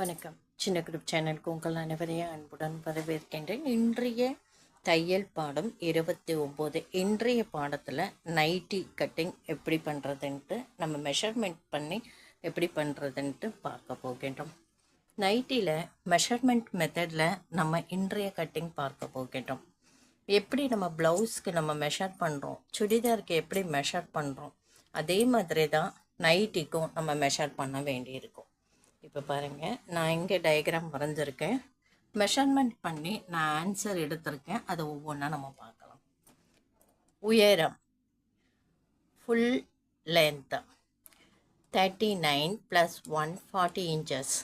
வணக்கம். சின்ன குரூப் சேனலுக்கு உங்கள் அனைவரையும் அன்புடன் வரவேற்கின்றேன். இன்றைய தையல் பாடம் இருபத்தி ஒம்பது இன்றைய பாடத்தில் நைட்டி கட்டிங் எப்படி பண்ணுறதுன்ட்டு நம்ம மெஷர்மெண்ட் பண்ணி எப்படி பண்ணுறதுன்ட்டு பார்க்க போகின்றோம். நைட்டியில் மெஷர்மெண்ட் மெத்தடில் நம்ம இன்றைய கட்டிங் பார்க்க போகின்றோம். எப்படி நம்ம ப்ளவுஸ்க்கு நம்ம மெஷர் பண்ணுறோம் சுடிதாருக்கு எப்படி மெஷர் பண்ணுறோம் அதே மாதிரி தான் நைட்டிக்கும் நம்ம மெஷர் பண்ண வேண்டியிருக்கும். இப்போ பாருங்கள் நான் இங்கே டயக்ராம் வரைஞ்சிருக்கேன். மெஷர்மெண்ட் பண்ணி நான் ஆன்சர் எடுத்திருக்கேன். அதை ஒவ்வொன்றா நம்ம பார்க்கலாம். உயரம் full length thirty nine plus one forty inches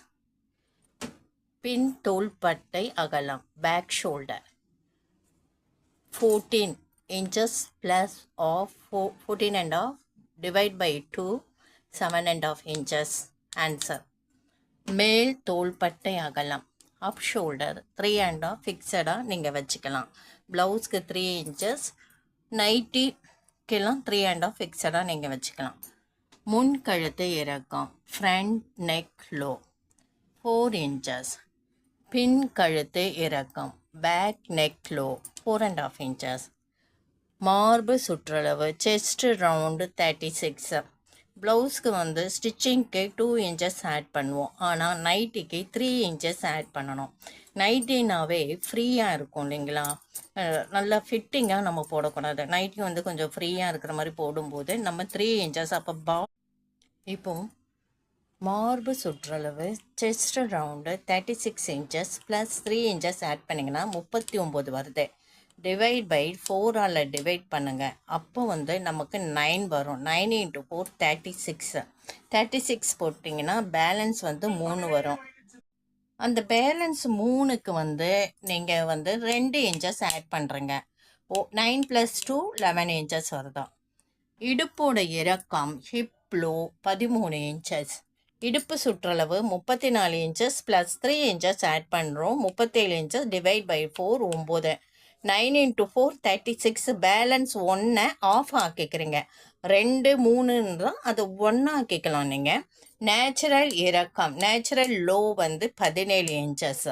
பின் தோள்பட்டை அகலம் back shoulder fourteen inches plus half four fourteen and half divide by two seven and half inches answer மேல் தோள்பட்டை அகலம். Up shoulder three and half ஃபிக்ஸடாக நீங்கள் வச்சுக்கலாம். ப்ளவுஸ்க்கு three inches நைட்டிக்கெல்லாம் three and half ஃபிக்ஸடாக நீங்கள் வச்சுக்கலாம். முன் கழுத்து இறக்கம் front neck low four inches பின் கழுத்து இறக்கம் back neck low four and half inches மார்பு சுற்றளவு செஸ்ட் ரவுண்டு தேர்ட்டி சிக்ஸ் ப்ளவுஸ்க்கு வந்து ஸ்டிச்சிங்க்கு டூ இன்ச்சஸ் ஆட் பண்ணுவோம். ஆனால் நைட்டிக்கு த்ரீ இன்ச்சஸ் ஆட் பண்ணணும். நைட்டினாவே ஃப்ரீயாக இருக்கும் இல்லைங்களா? நல்லா ஃபிட்டிங்காக நம்ம போடக்கூடாது. நைட்டி வந்து கொஞ்சம் ஃப்ரீயாக இருக்கிற மாதிரி போடும்போது நம்ம த்ரீ இன்ச்சஸ் அப்போ பா இப்போ மார்பு சுற்றளவு chest round thirty six inches plus three inches add பண்ணிங்கன்னா முப்பத்தி ஒம்பது வருது. டிவைட் பை ஃபோரால் டிவைட் பண்ணுங்கள் அப்போ வந்து நமக்கு நைன் வரும். Nine into four thirty six thirty six போட்டிங்கன்னா பேலன்ஸ் வந்து மூணு வரும். அந்த பேலன்ஸ் மூணுக்கு வந்து நீங்கள் வந்து ரெண்டு இன்ச்சஸ் ஆட் பண்ணுறீங்க ஓ nine plus two eleven inches வருதா. இடுப்போட இறக்கம் ஹிப்லோ பதிமூணு இன்ச்சஸ் இடுப்பு சுற்றளவு முப்பத்தி நாலு inches plus three inches add பண்ணுறோம் முப்பத்தேழு இன்ச்சஸ் டிவைட் பை ஃபோர் ஒம்பது. Nine into four thirty six balance ஒன்றை ஆஃப் ஆக்கிக்கிறீங்க. ரெண்டு மூணுன்றா அது ஒன்றா ஆக்கிக்கலாம் நீங்கள் நேச்சுரல் இறக்கம் நேச்சுரல் லோ வந்து பதினேழு இன்ச்சஸ்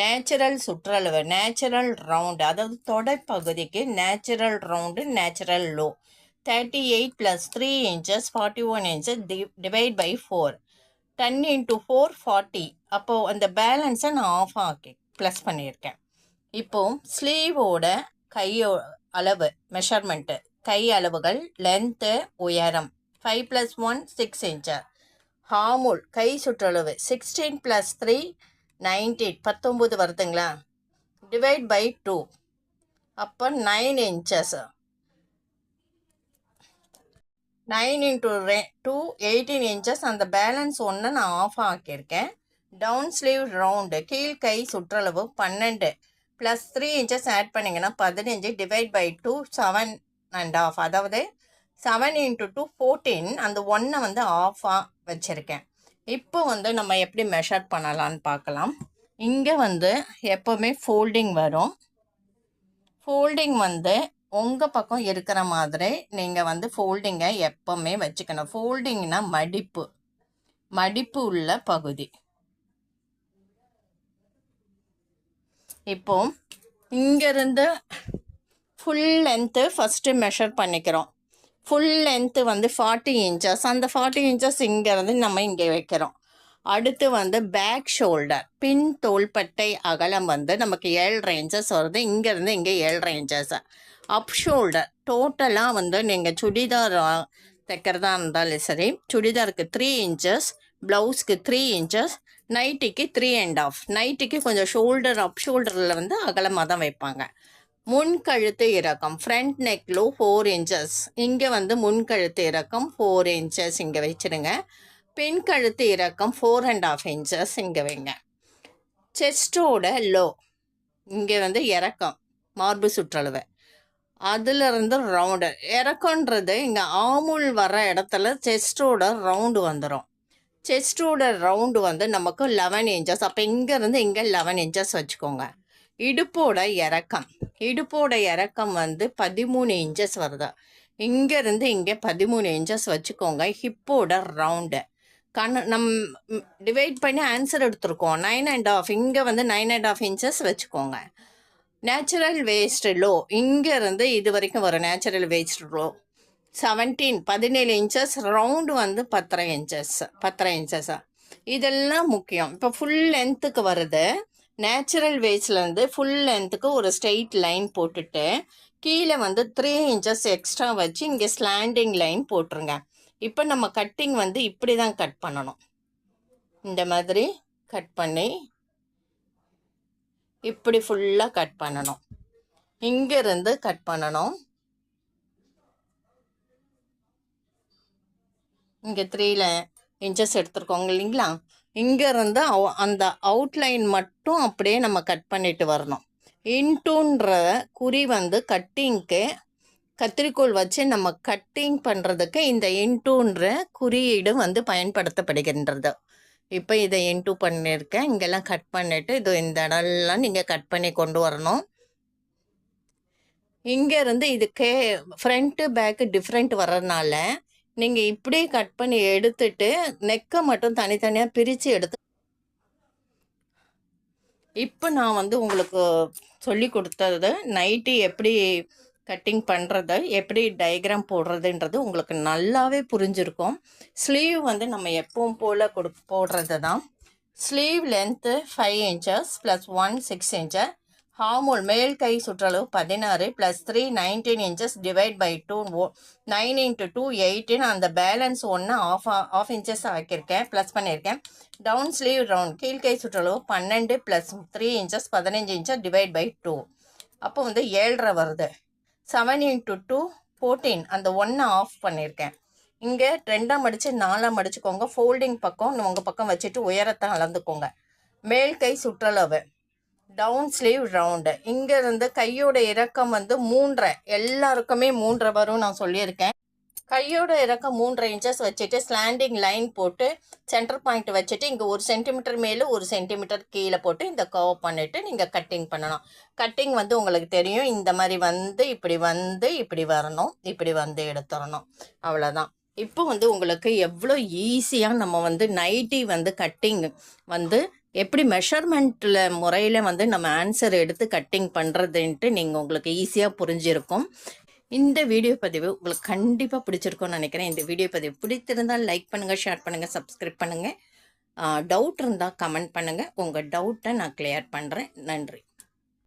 நேச்சுரல் சுற்றளவு நேச்சுரல் ரவுண்டு அதாவது தொடைப்பகுதிக்கு natural round natural low thirty eight plus three inches forty one inches divide by four ten into four forty அப்போது அந்த பேலன்ஸை நான் ஆஃப் ஆக்கி ப்ளஸ் பண்ணியிருக்கேன். இப்போ ஸ்லீவோட கையோ அளவு மெஷர்மெண்ட்டு கை அளவுகள் லென்த்து உயரம் five plus one six inch ஹாமுல் கை சுற்றளவு சிக்ஸ்டீன் ப்ளஸ் த்ரீ நைன்டீன் பத்தொம்பது வருதுங்களா? டிவைட் பை டூ அப்போ நைன் இன்ச்சஸ் நைன் இன்ட்டு ரெ டூ எயிட்டீன் இன்ச்சஸ் அந்த பேலன்ஸ் ஒன்று நான் ஆஃப் ஆக்கியிருக்கேன். டவுன் ஸ்லீவ் ரவுண்டு கீழ் கை சுற்றளவு பன்னெண்டு. ப்ளஸ் த்ரீ இன்ச்சஸ் ஆட் பண்ணிங்கன்னா பதினஞ்சு divide by two seven and half அதாவது செவன் இன்ட்டு டூ ஃபோர்டீன் அந்த ஒன்றை வந்து ஆஃபாக வச்சுருக்கேன். இப்போ வந்து நம்ம எப்படி மெஷர் பண்ணலான்னு பார்க்கலாம். இங்கே வந்து எப்போவுமே ஃபோல்டிங் வரும். ஃபோல்டிங் வந்து உங்கள் பக்கம் இருக்கிற மாதிரி நீங்கள் வந்து ஃபோல்டிங்கை எப்போவுமே வச்சுக்கணும். ஃபோல்டிங்னா மடிப்பு. மடிப்பு உள்ள பகுதி. இப்போ இங்கேருந்து ஃபுல் லென்த்து ஃபஸ்ட்டு மெஷர் பண்ணிக்கிறோம். ஃபுல் லென்த்து வந்து ஃபார்ட்டி இன்ச்சஸ் அந்த ஃபார்ட்டி இன்ச்சஸ் இங்கேருந்து நம்ம இங்கே வைக்கிறோம். அடுத்து வந்து பேக் ஷோல்டர் பின் தோள்பட்டை அகலம் வந்து நமக்கு ஏழு ரேஞ்சஸ் வருது. இங்கேருந்து இங்கே ஏழு ரேஞ்சஸ் அப் ஷோல்டர் டோட்டலாக வந்து நீங்கள் சுடிதார் தைக்கிறதா இருந்தாலும் சரி சுடிதாருக்கு த்ரீ இன்ச்சஸ் ப்ளவுஸ்க்கு த்ரீ இன்ச்சஸ் நைட்டிக்கு த்ரீ அண்ட் ஆஃப் நைட்டிக்கு கொஞ்சம் ஷோல்டர் அப் ஷோல்டரில் வந்து அகலமாக தான் வைப்பாங்க. முன்கழுத்து இறக்கம். ஃப்ரண்ட் நெக்லோ ஃபோர் இன்ச்சஸ் இங்கே வந்து முன்கழுத்து இறக்கம் ஃபோர் இன்ச்சஸ் இங்கே வச்சுருங்க. பெண் கழுத்து இறக்கம் ஃபோர் அண்ட் ஆஃப் இன்ச்சஸ் இங்கே வைங்க. செஸ்டோட லோ இங்கே வந்து இறக்கம். மார்பு சுற்றளவு. அதுலேருந்து ரவுண்டு இறக்கன்றது இங்கே ஆமுல் வர இடத்துல செஸ்டோட ரவுண்டு வந்துடும் செஸ்டோட ரவுண்டு வந்து நமக்கு லெவன் இன்ச்சஸ் அப்போ இங்கேருந்து இங்கே லெவன் இன்ச்சஸ் வச்சுக்கோங்க. இடுப்போட இறக்கம். இடுப்போட இறக்கம் வந்து பதிமூணு இன்ச்சஸ் வருது. இங்கேருந்து இங்கே பதிமூணு இன்ச்சஸ் வச்சுக்கோங்க. ஹிப்போட ரவுண்டு கண் நம் டிவைட் பண்ணி ஆன்சர் எடுத்திருக்கோம். நைன் அண்ட் ஆஃப் இங்கே வந்து நைன் அண்ட் ஆஃப் இன்ச்சஸ் வச்சுக்கோங்க. நேச்சுரல் வேஸ்ட் லோ இங்கேருந்து இது வரைக்கும் வரும். நேச்சுரல் வேஸ்ட் லோ செவன்டீன் பதினேழு இன்ச்சஸ் ரவுண்டு வந்து பத்தரை இன்ச்சஸ் பத்தரை இன்ச்சஸா இதெல்லாம் முக்கியம். இப்போ ஃபுல் லென்த்துக்கு வருது. நேச்சுரல் வேஸ்ட்லேருந்து ஃபுல் லென்த்துக்கு ஒரு ஸ்ட்ரெயிட் லைன் போட்டுட்டு கீழே வந்து த்ரீ இன்ச்சஸ் எக்ஸ்ட்ரா வச்சு இங்கே ஸ்லாண்டிங் லைன் போட்டுருங்க. இப்போ நம்ம கட்டிங் வந்து இப்படி தான் கட் பண்ணணும். இந்த மாதிரி கட் பண்ணி இப்படி ஃபுல்லாக கட் பண்ணணும். இங்கேருந்து கட் பண்ணணும். இங்கே த்ரீல இன்ச்சஸ் எடுத்துருக்கோங்க இல்லைங்களா? இங்கேருந்து அந்த அவுட்லைன் மட்டும் அப்படியே நம்ம கட் பண்ணிட்டு வரணும். இன்டூன்ற குறி வந்து கட்டிங்க்கு கத்திரிக்கோள் வச்சு நம்ம கட்டிங் பண்ணுறதுக்கு இந்த இன்டூன்ற குறியீடு வந்து பயன்படுத்தப்படுகின்றது. இப்போ இதை இன்டூ பண்ணியிருக்கேன். இங்கெல்லாம் கட் பண்ணிவிட்டு இது இந்த இடம்லாம் நீங்கள் கட் பண்ணி கொண்டு வரணும். இங்கேருந்து இது கே ஃப்ரண்ட்டு பேக்கு டிஃப்ரெண்ட் வர்றதுனால நீங்கள் இப்படியே கட் பண்ணி எடுத்துட்டு நெக்கை மட்டும் தனித்தனியாக பிரித்து எடுத்து இப்போ நான் வந்து உங்களுக்கு சொல்லி கொடுத்தது நைட்டு எப்படி கட்டிங் பண்ணுறது எப்படி டயக்ராம் போடுறதுன்றது உங்களுக்கு நல்லாவே புரிஞ்சிருக்கும். ஸ்லீவ் வந்து நம்ம எப்பவும் போல் கொடு போடுறது தான் sleeve length five inches plus one six inches hormone மேல் கை சுற்றளவு பதினாறு plus three nineteen inches divide by two oh nine into two eighteen அந்த பேலன்ஸ் ஒன்று ஆஃப் ஆஃப் இன்ச்சஸ் ஆக்கியிருக்கேன் ப்ளஸ் பண்ணியிருக்கேன். டவுன் ஸ்லீவ் ரவுண்ட் கீழ்கை சுற்றளவு பன்னெண்டு ப்ளஸ் த்ரீ இன்ச்சஸ் பதினஞ்சு இன்ச்சஸ் டிவைட் பை டூ அப்போ வந்து ஏழரை வருது. செவன் இன்ட்டு டூ ஃபோர்டீன் அந்த ஒன்று ஆஃப் பண்ணியிருக்கேன். இங்கே ரெண்டாம் மடித்து நாலாம் மடிச்சுக்கோங்க. ஃபோல்டிங் பக்கம் உங்கள் பக்கம் வச்சுட்டு உயரத்தை அளந்துக்கோங்க. மேல் கை சுற்றளவு. டவுன் ஸ்லீவ் ரவுண்டு இங்கேருந்து கையோட இறக்கம் வந்து மூன்றரை. எல்லாருக்குமே மூன்றரை வரும் நான் சொல்லியிருக்கேன். கையோட இறக்கம் மூன்றரை இன்ச்சஸ் வச்சுட்டு ஸ்லாண்டிங் லைன் போட்டு சென்டர் பாயிண்ட் வச்சுட்டு இங்கே ஒரு சென்டிமீட்டர் மேலே ஒரு சென்டிமீட்டர் கீழே போட்டு இந்த கவ் பண்ணிவிட்டு நீங்கள் கட்டிங் பண்ணணும் கட்டிங் வந்து உங்களுக்கு தெரியும். இந்த மாதிரி வந்து இப்படி வந்து இப்படி வரணும் இப்படி வந்து எடுத்துடணும். அவ்வளோதான் இப்போ வந்து உங்களுக்கு எவ்வளோ ஈஸியாக நம்ம வந்து நைட்டி வந்து கட்டிங் வந்து எப்படி மெஷர்மெண்ட்டில் முறையில் வந்து நம்ம ஆன்சர் எடுத்து கட்டிங் பண்ணுறதுன்ட்டு நீங்கள் உங்களுக்கு ஈஸியாக புரிஞ்சிருக்கும். இந்த வீடியோ பதிவு உங்களுக்கு கண்டிப்பாக பிடிச்சிருக்கும்னு நினைக்கிறேன். இந்த வீடியோ பதிவு பிடித்திருந்தால் லைக் பண்ணுங்கள் ஷேர் பண்ணுங்கள் சப்ஸ்கிரைப் பண்ணுங்கள் டவுட் இருந்தால் கமெண்ட் பண்ணுங்கள் உங்கள் டவுட்டை நான் கிளியர் பண்ணுறேன் நன்றி.